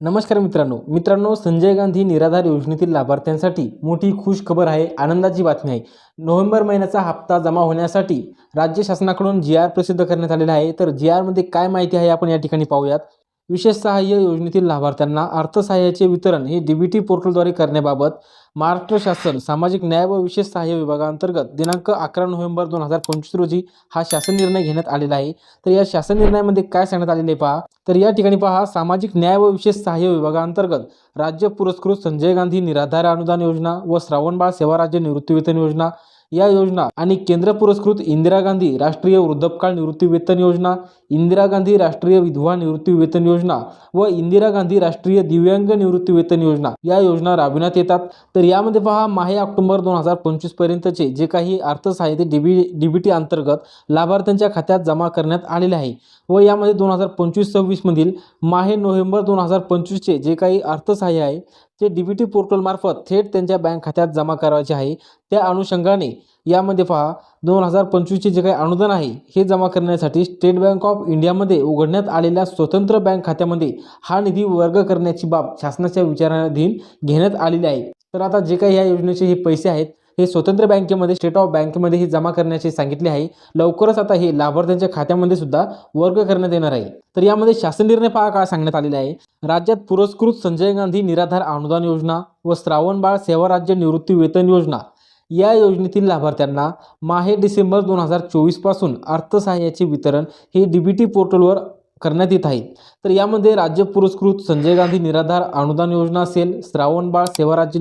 नमस्कार मित्रांनो. मित्रांनो संजय गांधी निराधार योजनेतील लाभार्थ्यांसाठी मोठी खुश खबर आहे आनंदाची बातमी आहे. नोव्हेंबर महिन्याचा हप्ता जमा होण्यासाठी राज्य शासनाकडून जी आर प्रसिद्ध करण्यात आलेला आहे. तर जी आरमध्ये काय माहिती आहे आपण या ठिकाणी पाहूयात. विशेष सहाय्य योजनेतील लाभार्थ्यांना अर्थसहाय्याचे वितरण हे डी बी टी पोर्टलद्वारे करण्याबाबत महाराष्ट्र शासन सामाजिक न्याय व विशेष सहाय्य विभागाअंतर्गत दिनांक अकरा नोव्हेंबर दोन हजार पंचवीस रोजी हा शासन निर्णय घेण्यात आलेला आहे. तर या शासन निर्णयामध्ये काय सांगण्यात आलेले आहे पहा? तर या ठिकाणी पहा सामाजिक न्याय व विशेष सहाय्य विभागाअंतर्गत राज्य पुरस्कृत संजय गांधी निराधार अनुदान योजना व श्रावणबाळ सेवा राज्य निवृत्तीवेतन योजना या योजना आणि केंद्र पुरस्कृत इंदिरा गांधी राष्ट्रीय वृद्धपकाळ निवृत्ती वेतन योजना इंदिरा गांधी राष्ट्रीय विधवा निवृत्ती वेतन योजना व इंदिरा गांधी राष्ट्रीय दिव्यांग निवृत्ती वेतन योजना या योजना राबविण्यात येतात. तर यामध्ये पहा माहे ऑक्टोबर दोन हजार पंचवीसपर्यंतचे जे काही अर्थसहाय्य D B D B T अंतर्गत लाभार्थ्यांच्या खात्यात जमा करण्यात आलेले आहे. व यामध्ये दोन हजार पंचवीस सव्वीसमधील माहे नोव्हेंबर दोन हजार पंचवीसचे जे काही अर्थसहाय्य आहे ते डी बी टी पोर्टलमार्फत थेट त्यांच्या बँक खात्यात जमा करायचे आहे. त्या अनुषंगाने यामध्ये पहा दोन हजार पंचवीसचे जे काही अनुदान आहे हे जमा करण्यासाठी स्टेट बँक ऑफ इंडियामध्ये उघडण्यात आलेल्या स्वतंत्र बँक खात्यामध्ये हा निधी वर्ग करण्याची बाब शासनाच्या विचाराधीन घेण्यात आलेली आहे. तर आता जे काही या योजनेचे हे पैसे आहेत हे स्वतंत्र बँकेमध्ये स्टेट ऑफ बँकेमध्ये हे जमा करण्याचे सांगितले आहे. लवकरच आता हे लाभार्थ्यांच्या खात्यामध्ये सुद्धा वर्ग करण्यात येणार आहे. तर यामध्ये शासन निर्णय पहा काय सांगण्यात आलेला आहे. राज्यात पुरस्कृत संजय गांधी निराधार अनुदान योजना व श्रावणबाळ सेवा राज्य निवृत्ती वेतन योजना या योजनेतील लाभार्थ्यांना माहे डिसेंबर दोन हजार चोवीसपासून अर्थसहाय्याचे वितरण हे डी बी टी पोर्टलवर करण्यात येत आहे. तर यामध्ये राज्य पुरस्कृत संजय गांधी निराधार अनुदान योजना असेल श्रावणबाळ सेवा राज्य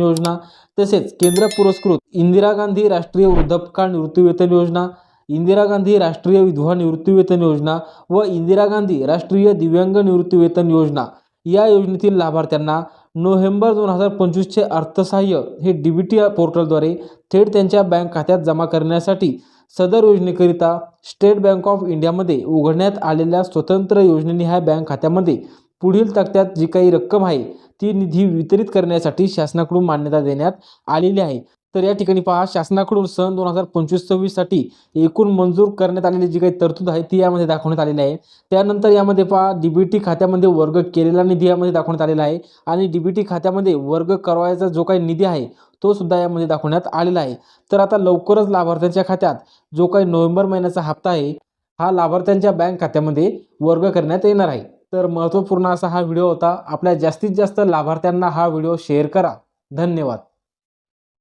योजना तसेच केंद्र पुरस्कृत इंदिरा गांधी राष्ट्रीय वृद्धपकाळ निवृत्तीवेतन योजना इंदिरा गांधी राष्ट्रीय विधवा निवृत्तीवेतन योजना व इंदिरा गांधी राष्ट्रीय दिव्यांग निवृत्तीवेतन योजना. या योजनेतील लाभार्थ्यांना नोव्हेंबर दोन हजार पंचवीसचे अर्थसहाय्य हे डी बी टी पोर्टलद्वारे थेट त्यांच्या बँक खात्यात जमा करण्यासाठी सदर योजनेकरिता स्टेट बँक ऑफ इंडियामध्ये उघडण्यात आलेल्या स्वतंत्र योजनेनिहाय बँक खात्यामध्ये पुढील तक्त्यात जी काही रक्कम आहे ती निधी वितरित करण्यासाठी शासनाकडून मान्यता देण्यात आलेली आहे. तर या ठिकाणी पहा शासनाकडून सन दोन हजार पंचवीस सव्वीससाठी एकूण मंजूर करण्यात आलेली जी काही तरतूद आहे ती यामध्ये दाखवण्यात आलेली आहे. त्यानंतर यामध्ये पहा डी बी टी खात्यामध्ये वर्ग केलेला निधी यामध्ये दाखवण्यात आलेला आहे आणि डी बी टी खात्यामध्ये वर्ग करवायचा जो काही निधी आहे तो सुद्धा यामध्ये दाखवण्यात आलेला आहे. तर आता लवकरच लाभार्थ्यांच्या खात्यात जो काही नोव्हेंबर महिन्याचा हप्ता आहे हा लाभार्थ्यांच्या बँक खात्यामध्ये वर्ग करण्यात येणार आहे. तर महत्त्वपूर्ण असा हा व्हिडिओ होता. आपल्या जास्तीत जास्त लाभार्थ्यांना हा व्हिडिओ शेअर करा. धन्यवाद.